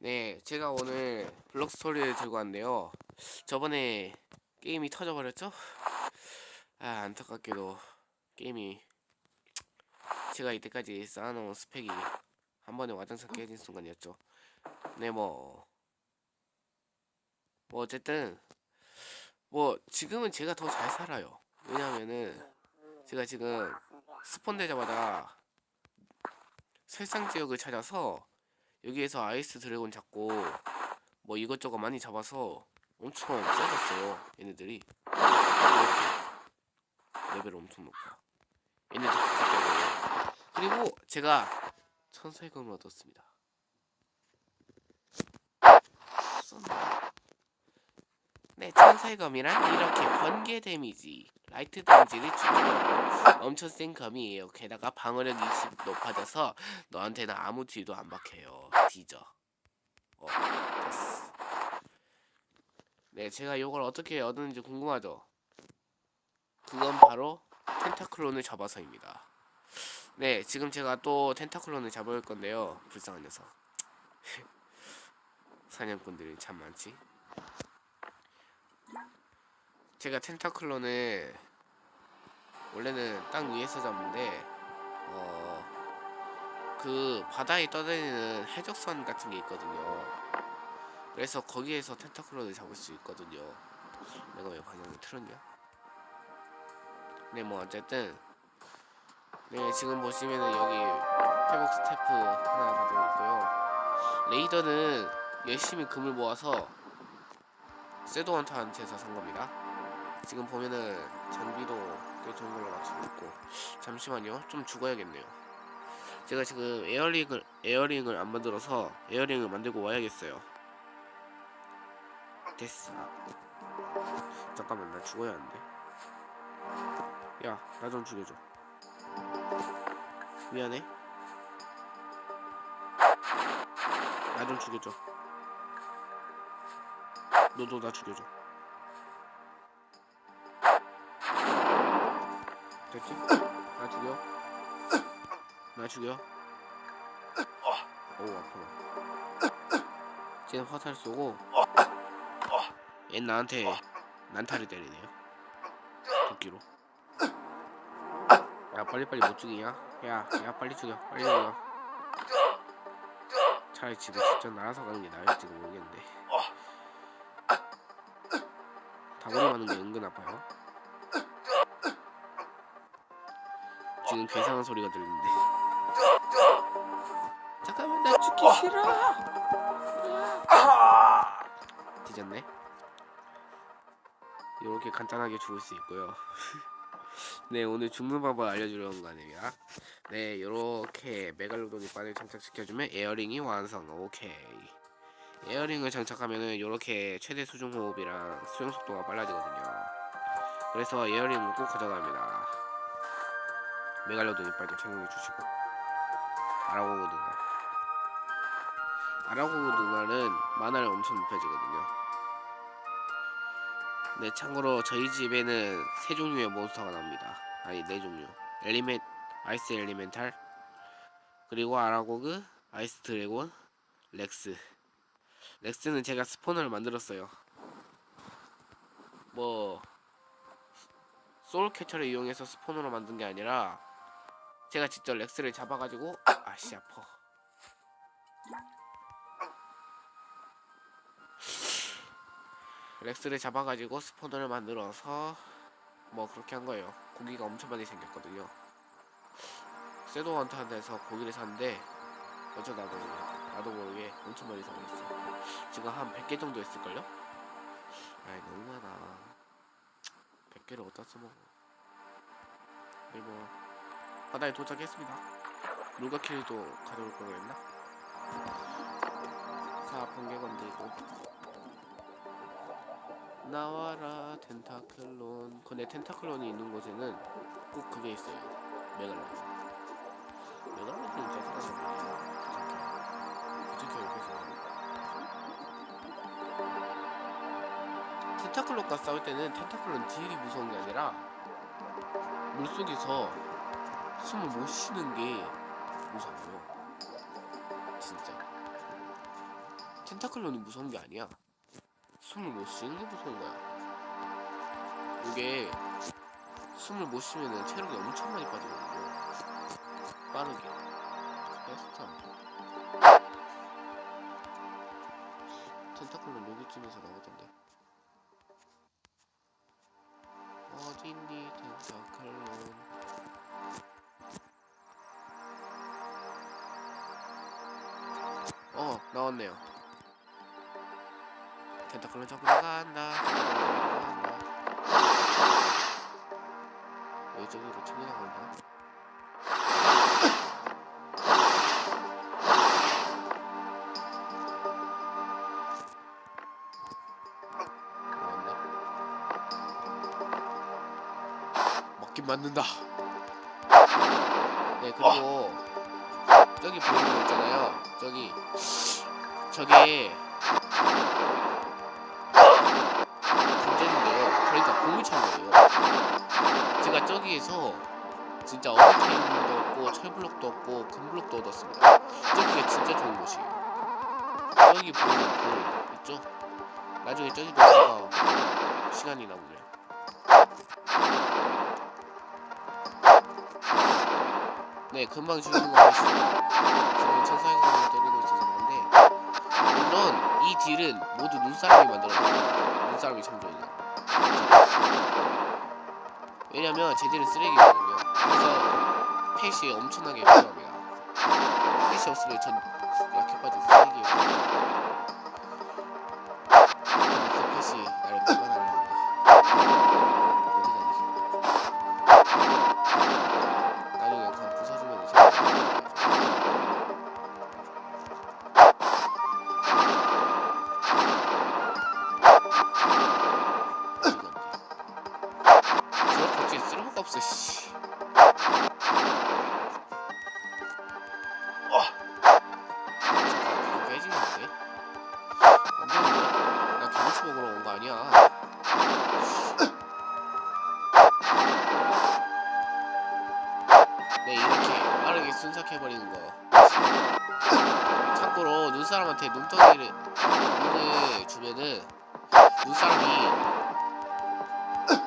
네, 제가 오늘 블록 스토리를 들고 왔는데요. 저번에 게임이 터져버렸죠? 아, 안타깝게도 게임이 제가 이때까지 쌓아놓은 스펙이 한 번에 와장창 깨진 순간이었죠. 네, 뭐, 뭐 어쨌든 뭐 지금은 제가 더 잘 살아요. 왜냐면은 제가 지금 스폰 되자마자 설상 지역을 찾아서 여기에서 아이스 드래곤 잡고 뭐 이것저것 많이 잡아서 엄청 세졌어요 얘네들이. 이렇게 레벨 엄청 높아. 얘네들 그때문에 그리고 제가 천사의 검을 얻었습니다. 네 천사의 검이란 이렇게 번개 데미지 라이트 데미지를 주죠 엄청 센 검이에요 게다가 방어력 20 높아져서 너한테는 아무 뒤도 안 박혀요. 뒤져. 어, 됐어. 네, 제가 이걸 어떻게 얻었는지 궁금하죠? 그건 바로 텐타클론을 잡아서입니다. 네, 지금 제가 또 텐타클론을 잡아올 건데요. 불쌍한 녀석. 사냥꾼들이 참 많지. 제가 텐타클론을 원래는 땅 위에서 잡는데 어, 그 바다에 떠다니는 해적선 같은 게 있거든요. 그래서 거기에서 텐타클론을 잡을 수 있거든요. 내가 왜 방향을 틀었냐? 네, 뭐 어쨌든 네 지금 보시면은 여기 회복 스태프 하나 가지고 있고요. 레이더는 열심히 금을 모아서 세도원터한테서 산 겁니다. 지금 보면은 장비도 꽤 좋은 걸로 맞추고 잠시만요. 좀 죽어야겠네요. 제가 지금 에어링을 에어링을 안 만들어서 에어링을 만들고 와야겠어요. 됐어 잠깐만 나 죽어야 하는데. 야 나 좀 죽여줘. 미안해. 나 좀 죽여줘. 너도 나 죽여줘 됐지? 나 죽여. 나 죽여. 어우 아파. 쟤는 화살 쏘고 얘 나한테 난타를 때리네요. 도끼로. 야 빨리빨리 못 죽이냐? 야, 야 빨리 죽여. 빨리 죽여. 차라리 집에 직접 나가서 가는 게 나을지도 모르겠는데. 다구리 맞는 게 은근 아파요. 지금 괴상한 소리가 들리는데. 잠깐만 나 죽기 싫어. 뒤졌네. 이렇게 간단하게 죽을 수 있고요. 네 오늘 죽는 방법 알려주려는 거 아니야 네 이렇게 메갈로돈이 바늘 장착시켜주면 에어링이 완성. 오케이. 에어링을 장착하면은 이렇게 최대 수중 호흡이랑 수영 속도가 빨라지거든요. 그래서 에어링을 꼭 가져갑니다 메갈로돈 이빨도 착용해 주시고. 아라고그 누나. 아라고그 누나는 만화를 엄청 높여지거든요. 네 참고로 저희 집에는 세 종류의 몬스터가 나옵니다. 아니 네 종류. 엘리멘 아이스 엘리멘탈 그리고 아라고그 아이스 드래곤 렉스. 렉스는 제가 스포너를 만들었어요. 뭐 소울 캐쳐를 이용해서 스포너로 만든 게 아니라 제가 직접 렉스를 잡아가지고 아씨 아퍼 렉스를 잡아가지고 스포너를 만들어서 뭐 그렇게 한 거예요. 고기가 엄청 많이 생겼거든요. 원탄에서 고기를 샀는데 어쩌다가 나도 모르게 엄청 많이 사고 있어. 지금 한 100개 정도 있을걸요? 아이 너무 많아 100개를 어디다 써먹어. 그리고 바다에 도착했습니다. 물가키리도 가져올 걸 그랬나? 자, 번개 건들고. 나와라 텐타클론. 근데 텐타클론이 있는 곳에는 꼭 그게 있어요. 메갈로돈 메갈로돈 진짜 사라졌네 귀찮게 옆에서 텐타클론과 싸울 때는 텐타클론 딜이 무서운 게 아니라 물속에서 숨을 못 쉬는 게 무서워요. 진짜. 텐타클론이 무서운 게 아니야. 숨을 못 쉬는 게 무서운 거야. 이게 숨을 못 쉬면은 체력이 엄청 많이 빠지거든요. 빠르게. 베스트한. 텐타클론 여기쯤에서 나오던데. 어딨니 텐타클론? 나왔네요. 텐타클론 잡고 나간다. 왜 저기로 튕겨나간다? 맞는다. 네 그리고 저기 보이는 거 있잖아요. 저기 저게 문제인데요. 그러니까 고무창고예요. 제가 저기에서 진짜 어리테인도 없고 철블록도 없고 금블록도 얻었습니다. 저기가 진짜 좋은 곳이에요. 저기 보이는 불 있죠? 나중에 저기도 가가 시간이 남으면. 네, 금방 죽이는 거 보시죠. 지금 천사에서 때리고 있어서 그런데 물론 이 딜은 모두 눈사람이 만들어요. 눈사람이 창조해요. 왜냐면 쟤들은 쓰레기거든요. 그래서 펫이 엄청나게 필요합니다. 펫이 없으면 전 약해 빠진 쓰레기예요. 해버리는 거. 참고로 눈사람한테 눈덩이를 눈을 주면은 눈사람이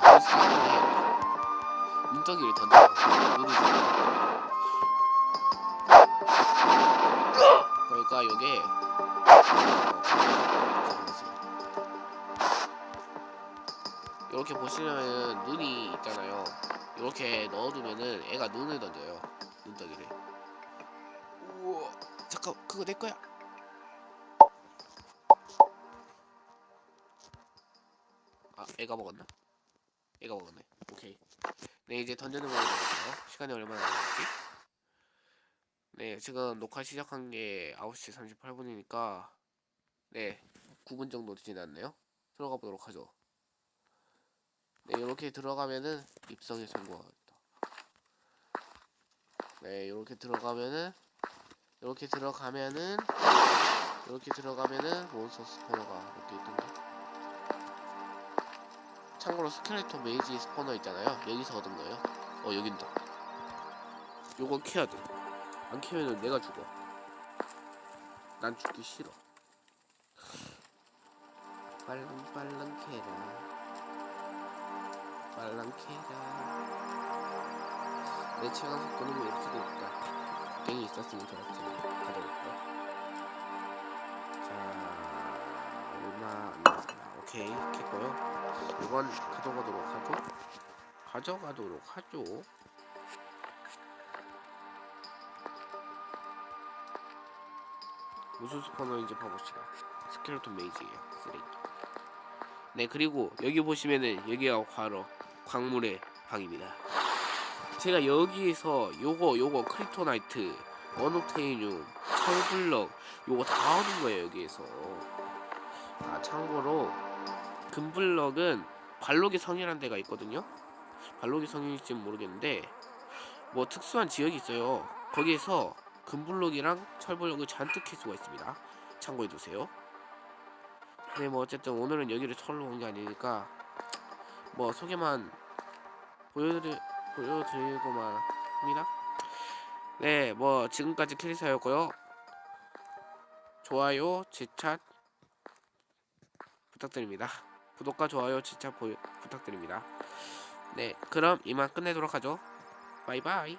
눈 싸움을 해요. 눈덩이를 던져요. 눈을. 그러니까 이게 이렇게 보시면 눈이 있잖아요. 이렇게 넣어두면은 애가 눈을 던져요. 눈덩이를. 잠깐 그거 내 거야. 아, 애가 먹었나? 애가 먹었네. 오케이. 네, 이제 던져는 거로 볼게요. 시간이 얼마나 남았지? 네, 지금 녹화 시작한 게 9시 38분이니까 네, 9분 정도 지났네요. 들어가 보도록 하죠. 네, 이렇게 들어가면은 입성에 성공합니다. 네, 이렇게 들어가면은 이렇게 들어가면은 이렇게 들어가면은 몬스터 스포너가 이렇게 있던데. 참고로 스켈레톤 메이지 스포너 있잖아요. 여기서 얻은 거예요. 어, 여긴다. 요거 캐야 돼. 안 캐면은 내가 죽어. 난 죽기 싫어. 빨랑 빨랑 캐라. 빨랑 캐라. 내 체감 속도는 왜 이렇게 되니까. 땡이 있었으면 좋았을. 가져올까? 자, 얼마 안 남았습니다. 오케이, 캤고요. 이건 가져가도록 하죠. 가져가도록 하죠. 무슨 스포너인지 봐봅시다. 스켈레톤 메이지예요. 쓰레기. 네 그리고 여기 보시면은 여기가 바로 광물의 방입니다. 제가 여기에서 요거 요거 크립토나이트, 어노테이늄, 철블럭 요거 다 얻은 거예요 여기에서. 아 참고로 금블럭은 발록의 성이라는 데가 있거든요. 발록의 성일지는 모르겠는데 뭐 특수한 지역이 있어요. 거기에서 금블록이랑 철블록을 잔뜩 캘 수가 있습니다. 참고해 두세요. 네, 뭐 어쨌든 오늘은 여기를 털러 온게 아니니까 뭐 소개만 보여드리 보여드리고만 합니다. 네, 뭐 지금까지 캐리사였고요. 좋아요, 제차 부탁드립니다. 구독과 좋아요, 보, 부탁드립니다. 네, 그럼 이만 끝내도록 하죠. 바이바이.